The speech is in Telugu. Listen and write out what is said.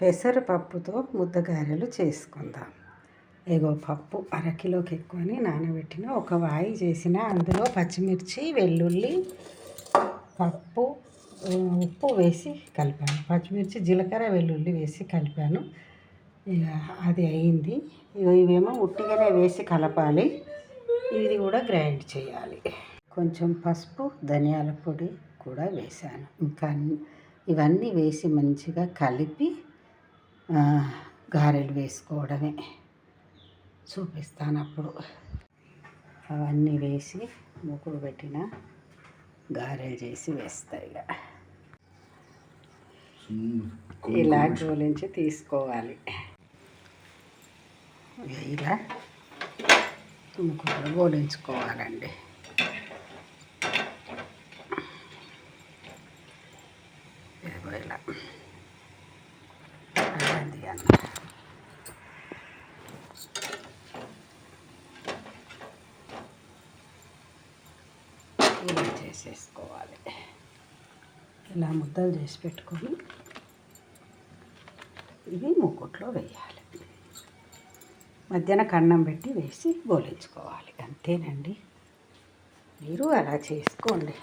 పెసరపప్పుతో ముద్దగారెలు చేసుకుందాం. ఏగో పప్పు అరకిలోకి ఎక్కువని నానబెట్టిన ఒక వాయి చేసిన అందులో పచ్చిమిర్చి వెల్లుల్లి పప్పు ఉప్పు వేసి కలిపాను. పచ్చిమిర్చి జీలకర్ర వెల్లుల్లి వేసి కలిపాను. ఇక అది అయింది. ఇక ఇవేమో ఉట్టిగానే వేసి కలపాలి. ఇది కూడా గ్రైండ్ చేయాలి. కొంచెం పసుపు ధనియాల పొడి కూడా వేసాను ఇంకా ఇవన్నీ వేసి మంచిగా కలిపి గారెలు వేసుకోవడమే. చూపిస్తాను అప్పుడు. అవన్నీ వేసి మూకుడు పెట్టిన గారెలు చేసి వేస్తాయి ఇక. ఇలా జోలించి తీసుకోవాలి. ఇలా మూకుడు గోలించుకోవాలండి ఇలా. ఇలా చేసేసుకోవాలి. ఇలా ముద్దలు చేసి పెట్టుకొని ఇవి మూకుట్లో వేయాలి. మధ్యాహ్న కన్నం పెట్టి వేసి గోలించుకోవాలి. అంతేనండి. మీరు అలా చేసుకోండి.